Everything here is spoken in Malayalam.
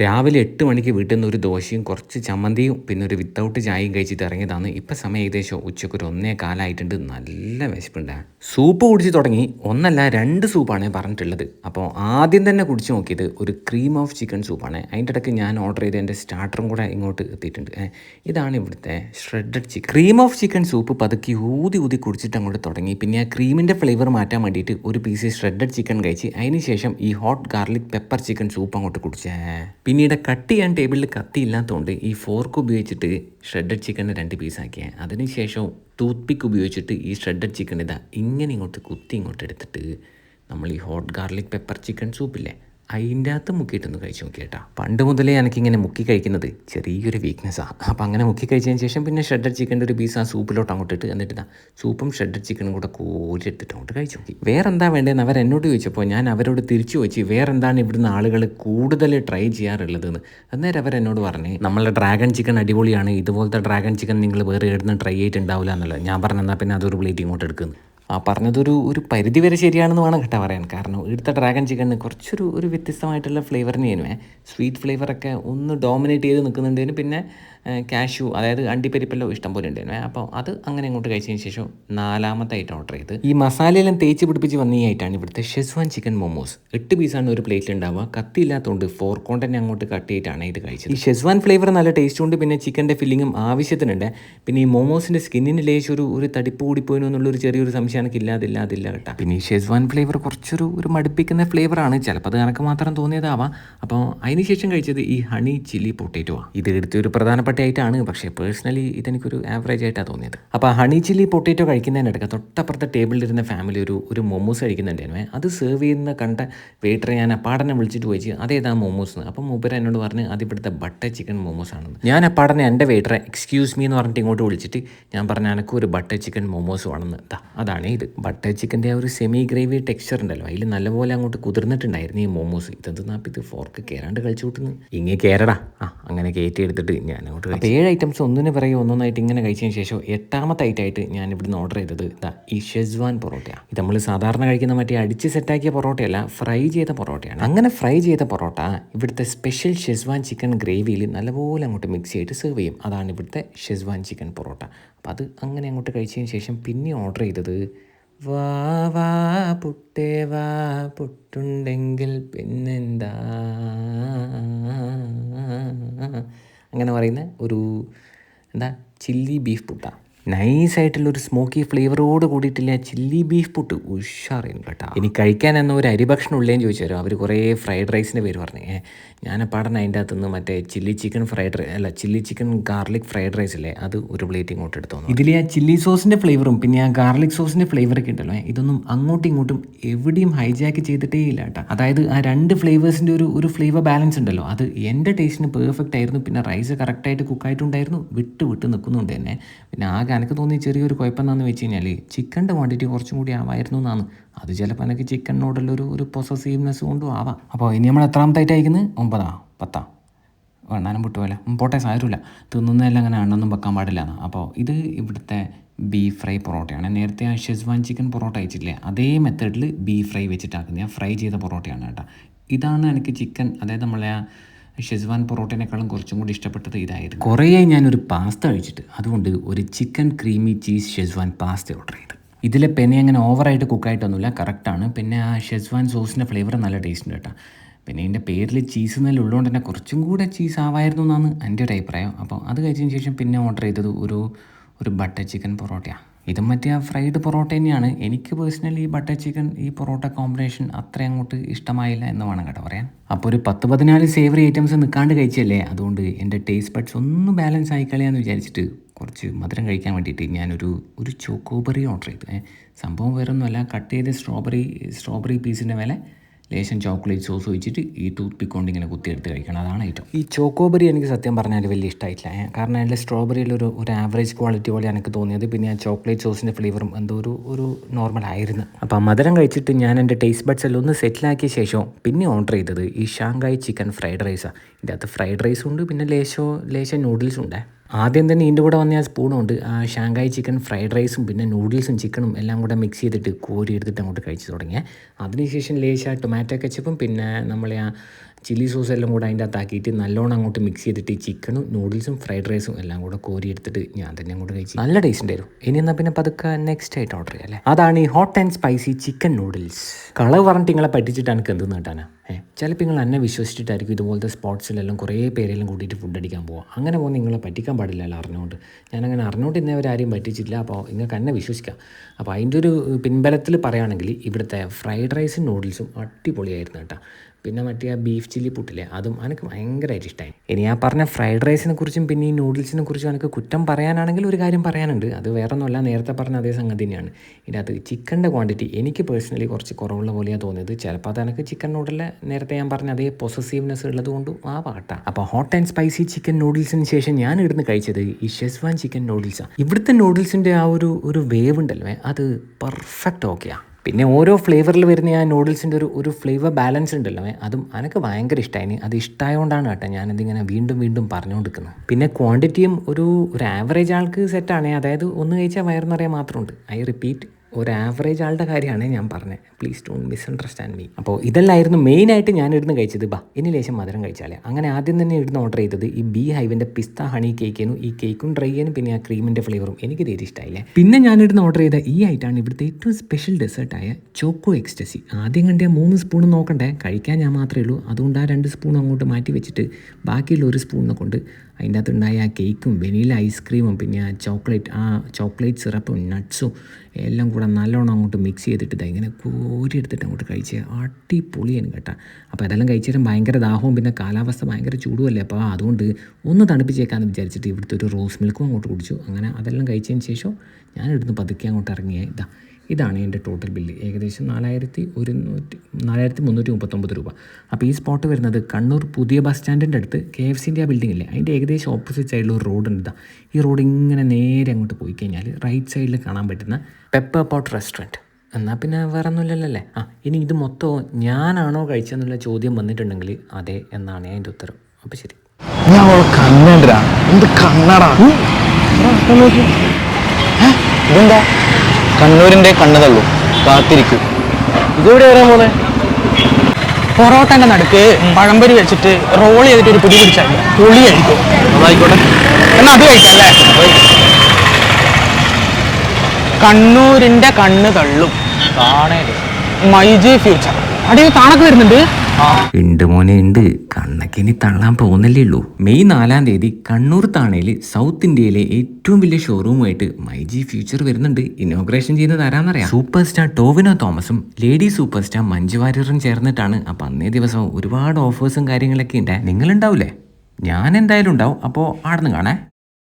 രാവിലെ എട്ട് മണിക്ക് വീട്ടിൽ നിന്ന് ഒരു ദോശയും കുറച്ച് ചമ്മന്തിയും പിന്നെ ഒരു വിത്തൗട്ട് ചായയും കഴിച്ചിട്ട് ഇറങ്ങിയതാണ്. ഇപ്പം സമയം ഏകദേശം ഉച്ചയ്ക്ക് ഒരു ഒന്നേ കാലമായിട്ടുണ്ട് നല്ല വിശപ്പുണ്ട്. സൂപ്പ് കുടിച്ച് തുടങ്ങി. ഒന്നല്ല രണ്ട് സൂപ്പാണ് പറഞ്ഞിട്ടുള്ളത്. അപ്പോൾ ആദ്യം തന്നെ കുടിച്ച് നോക്കിയത് ഒരു ക്രീം ഓഫ് ചിക്കൻ സൂപ്പാണ്. അതിന്റെ ഇടയ്ക്ക് ഞാൻ ഓർഡർ ചെയ്ത് എന്റെ സ്റ്റാർട്ടറും കൂടെ ഇങ്ങോട്ട് എത്തിയിട്ടുണ്ട്. ഇതാണ് ഇവിടുത്തെ shredded chicken cream of chicken soup പതുക്കി ഊതി ഊതി കുടിച്ചിട്ട് അങ്ങോട്ട് തുടങ്ങി. പിന്നെ ആ ക്രീമിന്റെ ഫ്ലേവർ മാറ്റാൻ വേണ്ടിയിട്ട് ഒരു പീസ് ഷ്രെഡഡ് ചിക്കൻ കഴിച്ച് അതിന് ശേഷം ഈ hot garlic pepper chicken soup അങ്ങോട്ട് കുടിച്ചേ. പിന്നീട് കട്ട് ചെയ്യാൻ ടേബിളിൽ കത്തി ഇല്ലാത്തതുകൊണ്ട് ഈ ഫോർക്ക് ഉപയോഗിച്ചിട്ട് ഷ്രെഡഡ് ചിക്കനെ രണ്ട് പീസാക്കിയ അതിനുശേഷം ടൂത്ത് പിക്ക് ഉപയോഗിച്ചിട്ട് ഈ ഷ്രെഡഡ് ചിക്കൻ ഇതാ ഇങ്ങനെ ഇങ്ങോട്ട് കുത്തി ഇങ്ങോട്ട് എടുത്തിട്ട് നമ്മൾ ഈ ഹോട്ട് ഗാർലിക് പെപ്പർ ചിക്കൻ സൂപ്പില്ലേ അതിന്റെ അകത്ത് മുക്കിയിട്ടൊന്ന് കഴിച്ച് നോക്കിയേട്ടാ. പണ്ട് മുതലേ എനിക്കിങ്ങനെ മുക്കി കഴിക്കുന്നത് ചെറിയൊരു വീക്ക്നെസ്സാണ് അപ്പം അങ്ങനെ മുക്കി കഴിച്ചതിന് ശേഷം പിന്നെ ഷെഡർ ചിക്കന്റെ ഒരു പീസ് ആ സൂപ്പിലോട്ട് അങ്ങോട്ട് ഇട്ട് എന്നിട്ട് സൂപ്പും ഷെഡർ ചിക്കനും കൂടെ കോരിയെടുത്തിട്ട് അങ്ങോട്ട് കഴിച്ചു നോക്കി. വേറെ എന്താ വേണ്ടതെന്ന് അവർ എന്നോട് ചോദിച്ചപ്പോൾ ഞാൻ അവരോട് തിരിച്ചു ചോദിച്ചു വേറെ എന്താണ് ഇവിടുന്ന് ആളുകൾ കൂടുതൽ ട്രൈ ചെയ്യാറുള്ളതെന്ന്. അന്നേരം അവർ എന്നോട് പറഞ്ഞു നമ്മളെ ഡ്രാഗൺ ചിക്കൻ അടിപൊളിയാണ്. ഇതുപോലത്തെ ഡ്രാഗൺ ചിക്കൻ നിങ്ങൾ വേറെ എവിടുന്ന് ട്രൈ ചെയ്തിട്ടുണ്ടാവില്ല എന്നുള്ളത് ഞാൻ പറഞ്ഞെന്നാൽ പിന്നെ അതൊരു പ്ലേറ്റ് ഇങ്ങോട്ട് എടുക്കുന്നു ആ പറഞ്ഞതൊരു ഒരു പരിധി വരെ ശരിയാണെന്ന് വേണം കേട്ടോ പറയാൻ. കാരണം ഇവിടുത്തെ ഡ്രാഗൺ ചിക്കന് കുറച്ചൊരു ഒരു വ്യത്യസ്തമായിട്ടുള്ള ഫ്ലേവറിന് തന്നെയാണ്. സ്വീറ്റ് ഫ്ലേവറൊക്കെ ഒന്ന് ഡോമിനേറ്റ് ചെയ്ത് നിൽക്കുന്നുണ്ടേന് പിന്നെ കാഷ്യൂ അതായത് അണ്ടിപ്പരിപ്പെല്ലാം ഇഷ്ടം പോലെ ഉണ്ടായിരുന്നു അപ്പോൾ അത് അങ്ങനെ ഇങ്ങോട്ട് കഴിച്ചതിന് ശേഷം നാലാമത്തെ ഐറ്റം ഓർഡർ ചെയ്ത് ഈ മസാലയെല്ലാം തേച്ച് പിടിപ്പിച്ച് വന്ന ഈ ഐറ്റാണ് ഇവിടുത്തെ ഷെസ്വാൻ ചിക്കൻ മോമോസ് എട്ട് പീസാണ് ഒരു പ്ലേറ്റിൽ ഉണ്ടാവുക. കത്തി ഇല്ലാത്തതുകൊണ്ട് ഫോർ കോണ്ടൻ അങ്ങോട്ട് കട്ട് ചെയ്തിട്ടാണ് ഇത് കഴിച്ചത്. ഈ ഷെസ്വാൻ ഫ്ലേവർ നല്ല ടേസ്റ്റ് ഉണ്ട്. പിന്നെ ചിക്കന്റെ ഫില്ലിങ്ങും ആവശ്യത്തിനുണ്ട്. പിന്നെ ഈ മോമോസിന്റെ സ്കിന്നിന് ലേശം ഒരു ഒരു തടിപ്പ് കൂടിപ്പോയിനോ എന്നുള്ളൊരു ചെറിയൊരു സംശയം എനിക്ക് ഇല്ലാതില്ല അതില്ല കേട്ടോ. പിന്നെ ഈ ഷെസ്വാൻ ഫ്ലേവർ കുറച്ചൊരു ഒരു മടുപ്പിക്കുന്ന ഫ്ലേവറാണ് ചിലപ്പോൾ അത് കണക്ക് മാത്രം തോന്നിയതാവാം. അപ്പോൾ അതിന് ശേഷം കഴിച്ചത് ഈ ഹണി ചില്ലി പൊട്ടേറ്റോ ആണ് ഇത് എടുത്ത ഒരു പ്രധാനപ്പെട്ട ആയിട്ടാണ് പക്ഷേ പേഴ്സണലി ഇതെനിക്കൊരു ആവറേജ് ആയിട്ടാണ് തോന്നിയത്. അപ്പോൾ ഹണി ചില്ലി പൊട്ടേറ്റോ കഴിക്കുന്നതിനിടയ്ക്ക് തൊട്ടപ്പുറത്തെ ടേബിളിലിരുന്ന ഫാമിലി ഒരു ഒരു മൊമോസ് കഴിക്കുന്നുണ്ടായിരുന്നു. അത് സെർവ് ചെയ്യുന്ന കണ്ട വെയിറ്ററെ ഞാൻ അപ്പാടനെ വിളിച്ചിട്ട് പോയി അതേതാ മൊമോസ് അപ്പം മൂപ്പര് എന്നോട് പറഞ്ഞ് അത് ഇവിടുത്തെ ബട്ടർ ചിക്കൻ മൊമോസ് ആണെന്ന്. ഞാൻ അപ്പാടനെ എന്റെ വെയിറ്ററെ എക്സ്ക്യൂസ് മീ എന്ന് പറഞ്ഞിട്ട് ഇങ്ങോട്ട് വിളിച്ചിട്ട് ഞാൻ പറഞ്ഞ എനിക്ക് ഒരു ബട്ടർ ചിക്കൻ മൊമോസ് വേണമെന്ന് ദാ അതാണ് ഇത് ബട്ടർ ചിക്കന്റെ ആ ഒരു സെമി ഗ്രേവി ടെക്സ്ചർ ഉണ്ടല്ലോ. അതിൽ നല്ലപോലെ അങ്ങോട്ട് കുതിർന്നിട്ടുണ്ടായിരുന്നു ഈ മോമോസ് ഇതെന്താ ഇത് ഫോർക്ക് കയറാണ്ട് കഴിച്ചു കൂട്ടുന്നു? ഇങ്ങനെ കയറടാ ആ. അങ്ങനെ കയറ്റി എടുത്തിട്ട് ഞാൻ അങ്ങോട്ട് അപ്പോൾ ഏഴ് ഐറ്റംസ് ഒന്നിന് പിറകെ ഒന്നൊന്നായിട്ട് ഇങ്ങനെ കഴിച്ചതിന് ശേഷം എട്ടാമത്തെ ഐറ്റമായിട്ട് ഞാൻ ഇവിടുന്ന് ഓർഡർ ചെയ്തത് ഇതാ ഈ ഷെസ്വാൻ പൊറോട്ട ഇത് നമ്മൾ സാധാരണ കഴിക്കുന്ന മറ്റേ അടിച്ച് സെറ്റാക്കിയ പൊറോട്ടയല്ല ഫ്രൈ ചെയ്ത പൊറോട്ടയാണ്. അങ്ങനെ ഫ്രൈ ചെയ്ത പൊറോട്ട ഇവിടുത്തെ സ്പെഷ്യൽ ഷെസ്വാൻ ചിക്കൻ ഗ്രേവിയിൽ നല്ലപോലെ അങ്ങോട്ട് മിക്സ് ചെയ്തിട്ട് സെർവ് ചെയ്യും. അതാണ് ഇവിടുത്തെ ഷെസ്വാൻ ചിക്കൻ പൊറോട്ട. അപ്പോൾ അത് അങ്ങനെ അങ്ങോട്ട് കഴിച്ചതിന് ശേഷം പിന്നെ ഓർഡർ ചെയ്തത് വാ വാ പുട്ടേ വാ പുട്ടുണ്ടെങ്കിൽ പിന്നെന്താ? അങ്ങനെ പറയുന്ന ഒരു എന്താ ചില്ലി ബീഫ് പുട്ട. നൈസായിട്ടുള്ളൊരു സ്മോക്കി ഫ്ലേവറോട് കൂടിയിട്ടില്ല ചില്ലി ബീഫ് പുട്ട്. ഉഷാറായിരുന്നു കേട്ടോ. ഇനി കഴിക്കാൻ എന്ന ഒരു അരിഭക്ഷണം ഉള്ളേന്ന് ചോദിച്ചു തരാം. അവർ കുറേ ഫ്രൈഡ് റൈസിന്റെ പേര് പറഞ്ഞു. ഞാൻ പാടന അതിന്റെ അകത്തുനിന്ന് മറ്റേ ചില്ലി ചിക്കൻ ഫ്രൈഡ് അല്ല chilli chicken garlic fried rice അല്ലേ അത് ഒരു പ്ലേറ്റ് ഇങ്ങോട്ട് എടുത്തു ഇതിൽ ആ ചില്ലി സോസിന്റെ ഫ്ലേവറും പിന്നെ ആ ഗാർലിക് സോസിന്റെ ഫ്ലേവറൊക്കെ ഉണ്ടല്ലോ ഇതൊന്നും അങ്ങോട്ടും ഇങ്ങോട്ടും എവിടെയും ഹൈജാക്ക് ചെയ്തിട്ടേ ഇല്ല കേട്ടോ. അതായത് ആ രണ്ട് ഫ്ലേവേഴ്സിന്റെ ഒരു ഒരു ഫ്ലേവർ ബാലൻസ് ഉണ്ടല്ലോ അത് എന്റെ ടേസ്റ്റിന് പെർഫെക്റ്റ് ആയിരുന്നു. പിന്നെ റൈസ് കറക്റ്റായിട്ട് കുക്കായിട്ടുണ്ടായിരുന്നു വിട്ട് വിട്ട് നിൽക്കുന്നുണ്ട് തന്നെ. പിന്നെ ആകെ എനിക്ക് തോന്നി ചെറിയൊരു കുഴപ്പം എന്താണെന്ന് വെച്ച് കഴിഞ്ഞാൽ ചിക്കന്റെ ക്വാണ്ടിറ്റി കുറച്ചും കൂടി ആവായിരുന്നു എന്നാണ്. അത് ചിലപ്പോൾ എനിക്ക് ചിക്കനോടുള്ള ഒരു ഒരു പൊസസീവ്നെസ് കൊണ്ടും ആവാം. അപ്പോൾ ഇനി നമ്മൾ എത്രാമത്തായിട്ട് അയക്കുന്നത് ഒമ്പതാ? പത്താ? വേണ്ടാനും പൊട്ടുപോലെ പോട്ടെ സാരമില്ല. തിന്നുന്നതെല്ലാം അങ്ങനെ എണ്ണൊന്നും വെക്കാൻ പാടില്ല എന്ന് അപ്പോൾ ഇത് ഇവിടുത്തെ ബീഫ് ഫ്രൈ പൊറോട്ടയാണ്. നേരത്തെ ആ ഷെസ്വാൻ ചിക്കൻ പൊറോട്ട അയച്ചിട്ടില്ലേ അതേ മെത്തേഡിൽ ബീഫ് ഫ്രൈ വെച്ചിട്ടാക്കുന്നത് ഞാൻ ഫ്രൈ ചെയ്ത പൊറോട്ടയാണ് കേട്ടോ. ഇതാണ് എനിക്ക് ചിക്കൻ അതായത് നമ്മളെ ആ ഷെസ്വാൻ പൊറോട്ടേനേക്കാളും കുറച്ചും കൂടി ഇഷ്ടപ്പെട്ടത് ഇതായിരുന്നു. കുറേയായി ഞാനൊരു പാസ്ത കഴിച്ചിട്ട് അതുകൊണ്ട് ഒരു chicken creamy cheese schezwan pasta order ചെയ്തു. ഇതിലെ പെനെ അങ്ങനെ ഓവറായിട്ട് കുക്കായിട്ടൊന്നുമില്ല കറക്റ്റാണ് പിന്നെ ആ ഷെസ്വാൻ സോസിന്റെ ഫ്ലേവർ നല്ല ടേസ്റ്റ് ഉണ്ട് കേട്ടോ. പിന്നെ ഇതിന്റെ പേരിൽ ചീസ് നല്ല ഉള്ളതുകൊണ്ട് തന്നെ കുറച്ചും കൂടെ ചീസ് ആവായിരുന്നു എന്നാണ് എന്റെ ഒരു അഭിപ്രായം. അപ്പോൾ അത് കഴിച്ചതിന് ശേഷം പിന്നെ ഓർഡർ ചെയ്തത് ഒരു ഒരു ബട്ടർ ചിക്കൻ പൊറോട്ടയാണ് ഇതും മറ്റേ ആ ഫ്രൈഡ് പൊറോട്ട തന്നെയാണ്. എനിക്ക് പേഴ്സണലി ഈ ബട്ടർ ചിക്കൻ ഈ പൊറോട്ട കോമ്പിനേഷൻ അത്ര അങ്ങോട്ട് ഇഷ്ടമായില്ല എന്ന് വേണം കേട്ടോ പറയാൻ. അപ്പോൾ ഒരു പത്ത് പതിനാല് സേവറി ഐറ്റംസ് നിൽക്കാണ്ട് കഴിച്ചല്ലേ? അതുകൊണ്ട് എന്റെ ടേസ്റ്റ് ബഡ്സ് ഒന്ന് ബാലൻസ് ആയി കളയാന്ന് വിചാരിച്ചിട്ട് കുറച്ച് മധുരം കഴിക്കാൻ വേണ്ടിയിട്ട് ഞാനൊരു ഒരു ചോക്കോബറി ഓർഡർ ചെയ്തു. സംഭവം വേറൊന്നുമല്ല. കട്ട് ചെയ്ത സ്ട്രോബെറി സ്ട്രോബെറി പീസിന്റെ മേലെ ലേശം ചോക്ലേറ്റ് സോസ് ഒഴിച്ചിട്ട് ഈ ടൂത്ത് പിക്ക് കൊണ്ട് ഇങ്ങനെ കുത്തിയെടുത്ത് കഴിക്കണം. അതാണ് ഏറ്റവും ഈ ചോക്കോബെറി എനിക്ക് സത്യം പറഞ്ഞാൽ വലിയ ഇഷ്ടമായിട്ടില്ല. കാരണം അതിന്റെ സ്ട്രോബെറിയിൽ ഒരു ആവറേജ് ക്വാളിറ്റി പോലെ എനിക്ക് തോന്നിയത്. പിന്നെ ആ ചോക്ലേറ്റ് സോസിന്റെ ഫ്ലേവറും എന്തോ ഒരു ഒരു നോർമൽ ആയിരുന്നു. അപ്പോൾ മധുരം കഴിച്ചിട്ട് ഞാൻ എന്റെ ടേസ്റ്റ് ബഡ്സ് എല്ലാം ഒന്ന് സെറ്റിലാക്കിയ ശേഷം പിന്നെ ഓർഡർ ചെയ്തത് ഈ ഷാങ്കായ് ചിക്കൻ ഫ്രൈഡ് റൈസാണ് ഇതിന്റെ അകത്ത് ഫ്രൈഡ് റൈസും ഉണ്ട് പിന്നെ ലേശോ ലേശം നൂഡിൽസും ഉണ്ട്. ആദ്യം തന്നെ ഇതിന്റെ കൂടെ വന്ന ആ സ്പൂണുണ്ട്. ഷാങ്കായ് ചിക്കൻ ഫ്രൈഡ് റൈസും പിന്നെ നൂഡിൽസും ചിക്കനും എല്ലാം കൂടെ മിക്സ് ചെയ്തിട്ട് കോരി എടുത്തിട്ട് അങ്ങോട്ട് കഴിച്ചു തുടങ്ങിയ. അതിനുശേഷം ലേശ ടൊമാറ്റോ കെച്ചപ്പും പിന്നെ നമ്മളെ ആ ചില്ലി സോസ് എല്ലാം കൂടെ അതിന്റെ അകത്താക്കിയിട്ട് നല്ലോണം അങ്ങോട്ട് മിക്സ് ചെയ്തിട്ട് ചിക്കനും നൂഡിൽസും ഫ്രൈഡ് റൈസും എല്ലാം കൂടെ കോരി എടുത്തിട്ട് ഞാൻ തന്നെ അങ്ങോട്ട് കഴിച്ചു. നല്ല ടേസ്റ്റ് ഉണ്ടായിരുന്നു. ഇനി എന്നാൽ പിന്നെ പതുക്കെ നെക്സ്റ്റ് ആയിട്ട് ഓർഡർ ചെയ്യാം അല്ലേ? അതാണ് ഈ hot and spicy chicken noodles colour പറഞ്ഞിട്ട് നിങ്ങളെ പറ്റിച്ചിട്ടാണ് എനിക്ക് എന്തെന്ന് കേട്ടാനാ? ഏഹ് ചിലപ്പോൾ നിങ്ങൾ എന്നെ വിശ്വസിച്ചിട്ടായിരിക്കും ഇതുപോലത്തെ സ്പോട്സിലെല്ലാം കുറേ പേരെല്ലാം കൂട്ടിയിട്ട് ഫുഡ് അടിക്കാൻ പോകാം അങ്ങനെ പോകുന്ന നിങ്ങളെ പറ്റിക്കാൻ പാടില്ലല്ലോ അറിഞ്ഞുകൊണ്ട്? ഞാൻ അങ്ങനെ അറിഞ്ഞുകൊണ്ട് ഇന്നേ ആരെയും പറ്റിച്ചിട്ടില്ല അപ്പോൾ നിങ്ങൾക്ക് എന്നെ വിശ്വസിക്കാം. അപ്പോൾ അതിന്റെ ഒരു പിൻബലത്തിൽ പറയുകയാണെങ്കിൽ ഇവിടുത്തെ ഫ്രൈഡ് റൈസും നൂഡിൽസും അടിപൊളിയായിരുന്നു കേട്ടോ. പിന്നെ മറ്റേ ആ ബീഫ് ചില്ലി പുട്ടില്ലേ അതും എനിക്ക് ഭയങ്കരമായിട്ട് ഇഷ്ടമായി ഇനി ആ പറഞ്ഞ ഫ്രൈഡ് റൈസിനെ കുറിച്ചും പിന്നെ ഈ നൂഡിൽസിനെ കുറിച്ചും എനിക്ക് കുറ്റം പറയാനാണെങ്കിൽ ഒരു കാര്യം പറയാനുണ്ട്. അത് വേറെ ഒന്നുമല്ല നേരത്തെ പറഞ്ഞ അതേ സംഗതി തന്നെയാണ്. ഇതിന്റെ അകത്ത് ചിക്കന്റെ ക്വാണ്ടിറ്റി എനിക്ക് പേഴ്സണലി കുറച്ച് കുറവുള്ള പോലെയാണ് തോന്നിയത്. ചിലപ്പോൾ അത് എനിക്ക് ചിക്കൻ നൂഡിലെ നേരത്തെ ഞാൻ പറഞ്ഞ അതേ പൊസസീവ്നെസ് ഉള്ളത് കൊണ്ടും ആ പാട്ടാണ് അപ്പോൾ ഹോട്ട് ആൻഡ് സ്പൈസി ചിക്കൻ നൂഡിൽസിന് ശേഷം ഞാൻ ഇവിടുന്ന് കഴിച്ചത് ഈ ഷെസ്വാൻ ചിക്കൻ നൂഡിൽസാണ് ഇവിടുത്തെ നൂഡിൽസിന്റെ ആ ഒരു ഒരു വേവ് ഉണ്ടല്ലോ അത് പെർഫെക്റ്റ് ഓക്കെയാണ് പിന്നെ ഓരോ ഫ്ലേവറിൽ വരുന്ന ആ നൂഡിൽസിന്റെ ഒരു ഒരു ഫ്ലേവർ ബാലൻസ് ഉണ്ടല്ലോ. അതും എനിക്ക് ഭയങ്കര ഇഷ്ടമായി അത് ഇഷ്ടമായതുകൊണ്ടാണ് കേട്ടോ ഞാനതിങ്ങനെ വീണ്ടും വീണ്ടും പറഞ്ഞുകൊണ്ടിരിക്കുന്നത് പിന്നെ ക്വാണ്ടിറ്റിയും ഒരു ഒരു ആവറേജ് ആൾക്ക് സെറ്റാണ് അതായത് ഒന്ന് കഴിച്ചാൽ വയറുന്നറിയാൻ മാത്രമുണ്ട്. ഐ റിപ്പീറ്റ് ഒരു ആവറേജ് ആളുടെ കാര്യമാണ് ഞാൻ പറഞ്ഞത്. Please don't miss understand me അപ്പോൾ ഇതെല്ലായിരുന്നു മെയിനായിട്ട് ഇവിടുന്ന് കഴിച്ചത്. ബാ ഇനി ലേശം മധുരം കഴിച്ചാലേ. അങ്ങനെ ആദ്യം തന്നെ ഇരുന്ന് ഓർഡർ ചെയ്തത് ഈ ബി ഹൈവിന്റെ പിസ്ത ഹണി കേക്കിനു ഈ കേക്കും ഡ്രൈ ചെയ്യാനും പിന്നെ ആ ക്രീമിന്റെ ഫ്ലേവറും എനിക്ക് തീരെ ഇഷ്ടമായില്ലേ പിന്നെ ഇവിടുന്ന് ഓർഡർ ചെയ്ത ഈ ആയിട്ടാണ് ഇവിടുത്തെ ഏറ്റവും സ്പെഷ്യൽ ഡെസേർട്ടായ ചോക്കോ എക്സ്റ്റസി ആദ്യം കണ്ട മൂന്ന് സ്പൂൺ നോക്കണ്ടേ? കഴിക്കാൻ ഞാൻ മാത്രമേ ഉള്ളൂ. അതുകൊണ്ട് ആ രണ്ട് സ്പൂൺ അങ്ങോട്ട് മാറ്റി വെച്ചിട്ട് ബാക്കിയുള്ള ഒരു സ്പൂണിനെ കൊണ്ട് അതിന്റെ അകത്തുണ്ടായ ആ കേക്കും വെനില ഐസ്ക്രീമും പിന്നെ ആ ചോക്ലേറ്റ് ആ ചോക്ലേറ്റ് സിറപ്പും നട്ട്സും എല്ലാം കൂടെ നല്ലോണം അങ്ങോട്ട് മിക്സ് ചെയ്തിട്ട് ഇതാ ഇങ്ങനെ കോരിയെടുത്തിട്ട് അങ്ങോട്ട് കഴിച്ച് അടിപൊളിയാണ് കേട്ടോ. അപ്പോൾ അതെല്ലാം കഴിച്ചാലും ഭയങ്കര ദാഹവും പിന്നെ കാലാവസ്ഥ ഭയങ്കര ചൂടുമല്ലേ അപ്പോൾ അതുകൊണ്ട് ഒന്ന് തണുപ്പിച്ചേക്കാമെന്ന് വിചാരിച്ചിട്ട് ഇവിടുത്തെ ഒരു റോസ് മിൽക്കും അങ്ങോട്ട് കുടിച്ചു. അങ്ങനെ അതെല്ലാം കഴിച്ചതിന് ശേഷം ഇവിടുന്ന് പതുക്കെ അങ്ങോട്ട് ഇറങ്ങിയ. ഇതാ ഇതാണ് എന്റെ ടോട്ടൽ ബില്ല് ഏകദേശം നാലായിരത്തി ഒരുന്നൂറ്റി നാലായിരത്തി മുന്നൂറ്റി മുപ്പത്തൊമ്പത് രൂപ. അപ്പോൾ ഈ സ്പോട്ട് വരുന്നത് കണ്ണൂർ പുതിയ ബസ് സ്റ്റാൻഡിന്റെ അടുത്ത് കെ എഫ് സിന്റെ ആ ബിൽഡിംഗ് ഇല്ലേ? അതിന്റെ ഏകദേശം ഓപ്പോസിറ്റ് സൈഡിൽ ഒരു റോഡ് ഉണ്ട് ഈ റോഡ് ഇങ്ങനെ നേരെ അങ്ങോട്ട് പോയി കഴിഞ്ഞാൽ റൈറ്റ് സൈഡിൽ കാണാൻ പറ്റുന്ന പെപ്പർ പോട്ട് റെസ്റ്റോറന്റ് എന്നാൽ പിന്നെ വേറെ ഒന്നുമില്ലല്ലേ ആ ഇനി ഇത് മൊത്തം ഞാനാണോ കഴിച്ചെന്നുള്ള ചോദ്യം വന്നിട്ടുണ്ടെങ്കിൽ അതെ എന്നാണ് അതിന്റെ ഉത്തരം. അപ്പോൾ ശരി. ഞാൻ എന്ത് കണ്ണടാ? ഇതെന്താ? കണ്ണൂരിന്റെ കണ്ണു തള്ളു കാത്തിരിക്കും. ഇതെവിടെ വരാൻ പോലെ പൊറോട്ടന്റെ നടുക്ക് പഴംപൊരി വെച്ചിട്ട് റോൾ ചെയ്തിട്ട് ഒരു പിടി പിടിച്ചാൽ പൊളിയായിരിക്കും അതായിക്കോട്ടെ. എന്നാ അത് കഴിക്കല്ലേ കണ്ണൂരിന്റെ കണ്ണ് തള്ളും. മൈജി ഫ്യൂച്ചർ അടിയിൽ താണൊക്കെ വരുന്നുണ്ട്. ഉണ്ട് മോനെ ഉണ്ട്. കണ്ണക്കിനി തള്ളാൻ പോകുന്നല്ലേ ഉള്ളൂ. മെയ് നാലാം തീയതി കണ്ണൂർ താണയിൽ സൗത്ത് ഇന്ത്യയിലെ ഏറ്റവും വലിയ ഷോറൂമായിട്ട് മൈജി ഫ്യൂച്ചർ വരുന്നുണ്ട്. ഇനോഗ്രേഷൻ ചെയ്യുന്നത് ആരാന്നറിയാം? സൂപ്പർ സ്റ്റാർ ടോവിനോ തോമസും ലേഡി സൂപ്പർ സ്റ്റാർ മഞ്ജു വാര്യറും ചേർന്നിട്ടാണ്. അപ്പം അന്നേ ദിവസം ഒരുപാട് ഓഫേഴ്സും കാര്യങ്ങളൊക്കെ ഉണ്ട് ഉണ്ടാവൂലേ ഞാൻ എന്തായാലും ഉണ്ടാവും. അപ്പോ ആടന്ന് കാണേ